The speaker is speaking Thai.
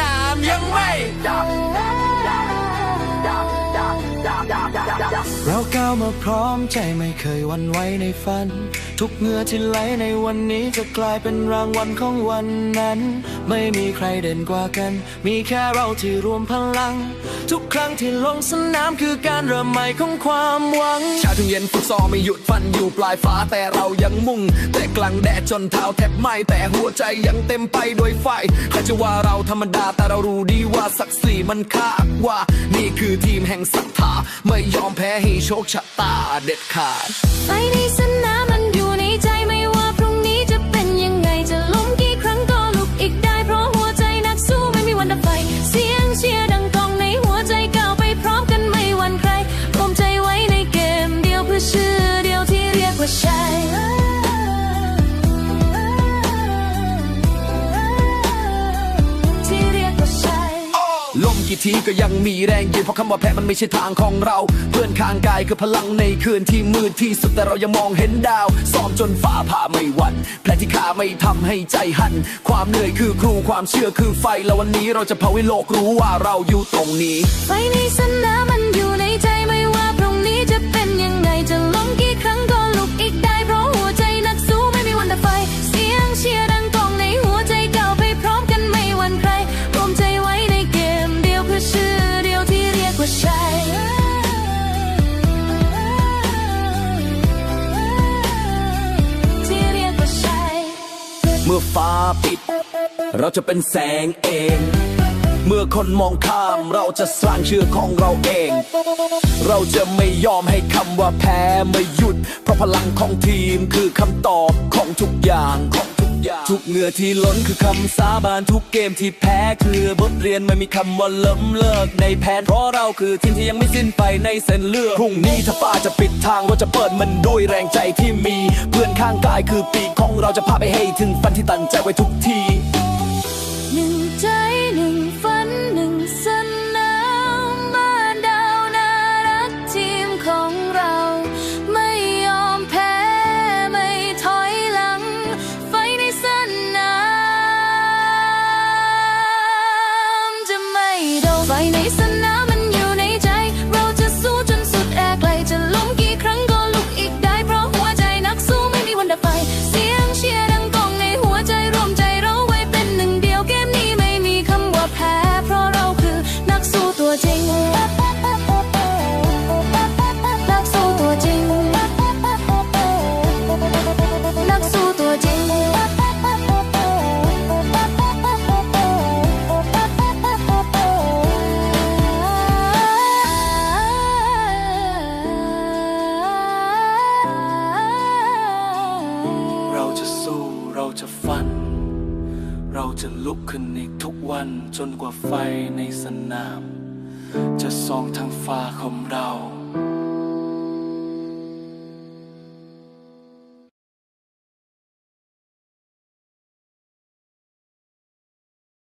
นามยังไม่ดับ เราก้าวมาพร้อมใจไม่เคยหวันไหวในฝัน ทุกเงื่อที่ไหลในวันนี้จะกลายเป็นรางวัลของวันนั้น ไม่มีใครเด่นกว่ากัน มีแค่เราที่รวมพลัง ทุกครั้งที่ลงสนามคือการเริ่มใหม่ของความหวังเช้าถึงเย็นฟุตซอลไม่หยุดฟันอยู่ปลายฟ้าแต่เรายังมุ่ง แต่กลางแดดจนเท้าแทบไหม้แต่หัวใจยังเต็มไปด้วยไฟใครจะว่าเราธรรมดาแต่เรารู้ดีว่าศักดิ์ศรีมันค่ากว่า นี่คือทีมแห่งศรัทธาไม่ยอมแพ้ให้โชคชะตาเด็ดขาดไฟในส กี่ทีก็ยังมีแรงยืนเพราะคำว่าแพ้มันไม่ใช่ทางของเรา เพื่อนข้างกายคือพลังในคืนที่มืดที่สุดแต่เรายังมองเห็นดาวซ้อมจนฟ้าผ่าไม่หวั่นแผลที่ขาไม่ทำให้ใจหัน ความเหนื่อยคือครูความเชื่อคือไฟแล้ววันนี้เราจะเผาให้โลกรู้ว่าเราอยู่ตรงนี้ไฟในสนามมัน มื่อฟ้าปิด เราจะเป็นแสงเอง เมื่อคนมองข้ามเราจะสร้างชื่อของเราเอง เราจะไม่ยอมให้คำว่าแพ้ไม่หยุด เพราะพลังของทีมคือคำตอบของทุกอย่างของทุกอย่าง ทุกเหงื่อที่ล้นคือคำสาบานทุกเกมที่แพ้คือบทเรียนไม่มีคำว่าล้มเลิกในแผนเพราะเราคือทีมที่ยังไม่สิ้นไปในเส้นเลือดพรุ่งนี้ถ้าฟ้าจะปิดทางเราจะเปิดมันด้วยแรงใจที่มี เพื่อนข้างกายคือปีกของเราจะพาไปให้ถึงฝันที่ตั้งใจไว้ทุกที เราจะฟัน เราจะลุกขึ้นอีกทุกวันจนกว่าไฟในสนาม จะส่องทางฟ้าของเรา